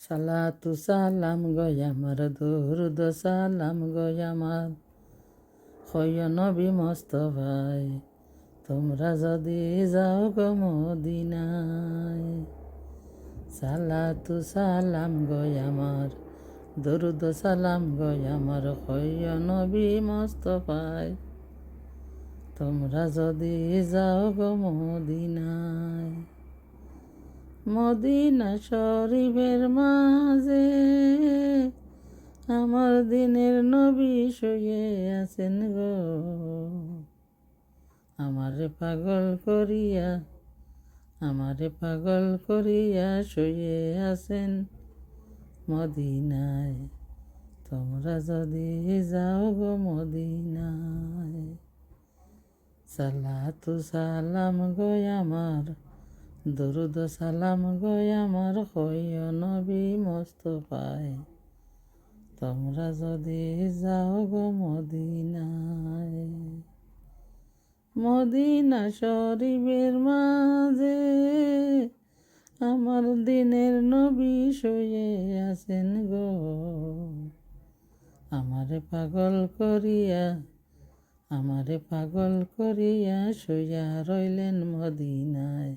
সালাতু সালাম গয়ামার দুরুদ সালাম গয়ামার হয় নবী মস্তফাই তোমরা যদি যাও গো মদিনায়। সালাতু সালাম গয়ামার দরুদ সালাম গয়ামার হয় নবী মস্তফাই তোমরা যদি যাও গো মদিনায়। মদিনা শরীফের মাঝে আমার দিনের নবী শুয়ে আছেন গো। আমারে পাগল করিয়া, আমারে পাগল করিয়া শুয়ে আছেন মদিনায়। তোমরা যদি যাও গো মদিনায়, সালাতু সালাম গো আমার দরুদ সালাম গো আমার হইয় নবী মস্তফায়। তোমরা যদি যাও গো মদিনায়। মদিনা শরীফের মাঝে আমার দিনের নবী শুয়ে আছেন গো। আমারে পাগল করিয়া, আমারে পাগল করিয়া শুইয়া রইলেন মদিনায়।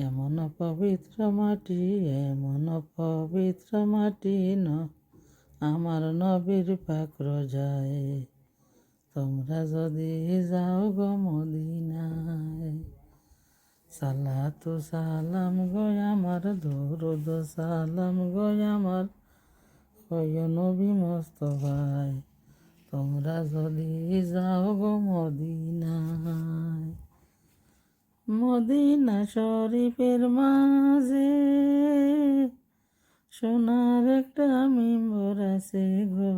এমন পবিত্র মাটি, এমন পবিত্র মাটি ন, আমার নবীর পাকর যায় তোমরা যদি যাও গো মদিনায়, সালাতু সালাম গো আমার, দরুদ সালাম গো আমার কয় নবী মস্তফায়। তোমরা যদি যাও গো মদিনায় মদিনা শরীফের মাঝে সোনার একটা মিম্বর আছে গো।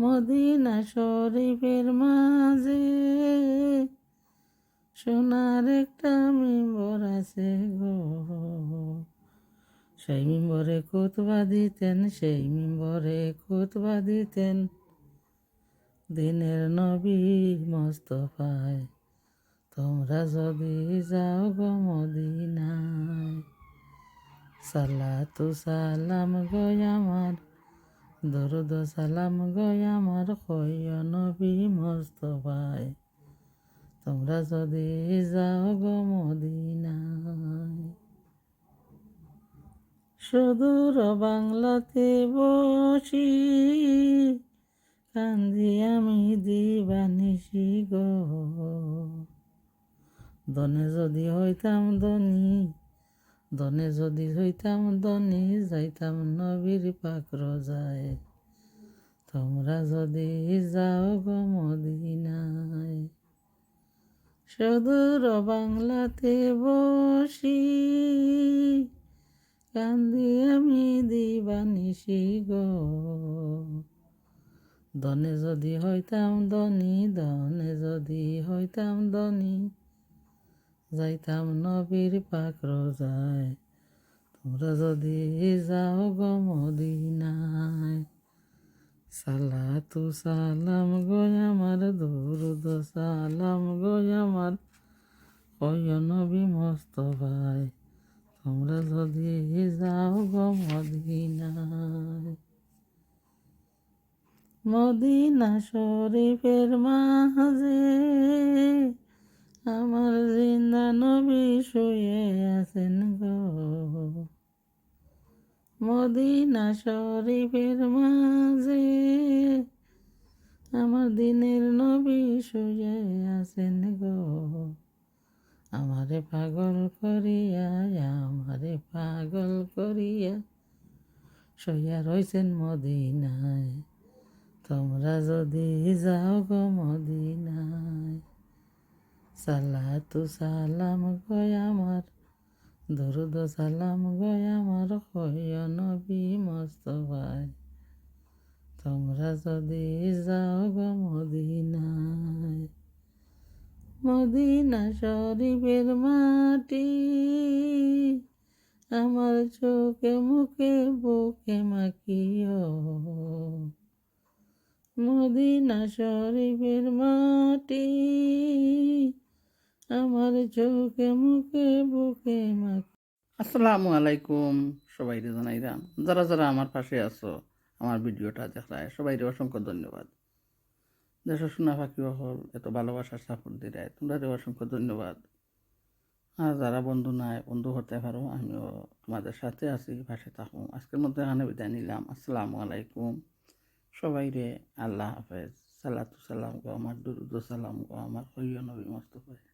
মদিনা শরীফের মাঝে সোনার একটা মিম্বর আছে গো। সেই মিম্বরে কুতবা দিতেন, সেই মিম্বরে কুতবা দিতেন। দিনের নবী মস্তফায় তোমরা যদি যাও গো মদিনায়, সালাতু সালাম গো আমার, দরুদ সালাম গো আমার কয় নবী মস্তফায়। তোমরা যদি যাও গো মদিনায়, সুদূর বাংলাতে বসি কান্দি দনে যদি হইতাম ধনী দনে যদি হইতাম ধনী, যাইতাম নবীর পাকর যায় তোমরা যদি যাও গো মদিনায়, সুদূর বাংলাতে বসি। কান্দি আমি দিবানিসি গো। দনে যদি হইতাম ধনী, ধনে যদি হইতাম ধনী যাইতাম নবীর পাক রোজায়। তোমরা যদি যাও গো মদিনায়, সালাতু সালাম গো আমার দুরুদ, সালাম গো আমার কয় নবী মস্তফায়। তোমরা যদি যাও গো মদিনায়। মদিনা শরীফের মাঝে আমার জিন্দা নবী শুয়ে আছেন গো। মদিনা শরীফের মাঝে আমার দিনের নবী শুয়ে আছেন গো। আমারে পাগল করিয়া, আমারে পাগল করিয়া শুয়া রয়েছেন মদিনায়। তোমরা যদি যাও গো মদিনায়। সালাতু সালাম গো আমার, দরুদ সালাম গয় কয় নবী মস্তফায়। তোমরা যদি যাও গো মদিনায়, মদিনা শরীফের মাটি আমার চোখে মুখে বুকে মাখিও। মদিনা শরীফের মাটি আমার চোখে মুখে, বুকে মাখি। আসসালামু আলাইকুম সবাই জানাইরাম যারা যারা আমার পাশে আছো, আমার ভিডিওটা দেখায় সবাই অসংখ্য ধন্যবাদ। দেশের শোনা পাখি হল এত ভালোবাসার সাপোর্ট দিলে তোমরা অসংখ্য ধন্যবাদ। আর যারা বন্ধু নাই, বন্ধু হতে পারো, আমিও তোমাদের সাথে আছি, পাশে থাকুন আজকের মধ্যে এখানে বিদায় নিলাম। আসসালামু আলাইকুম সবাই রে, আল্লাহ হাফেজ। সালাতু সালাম গো আমার, দুরুদ সালাম গো আমার, হইয় নবী মস্তফায়।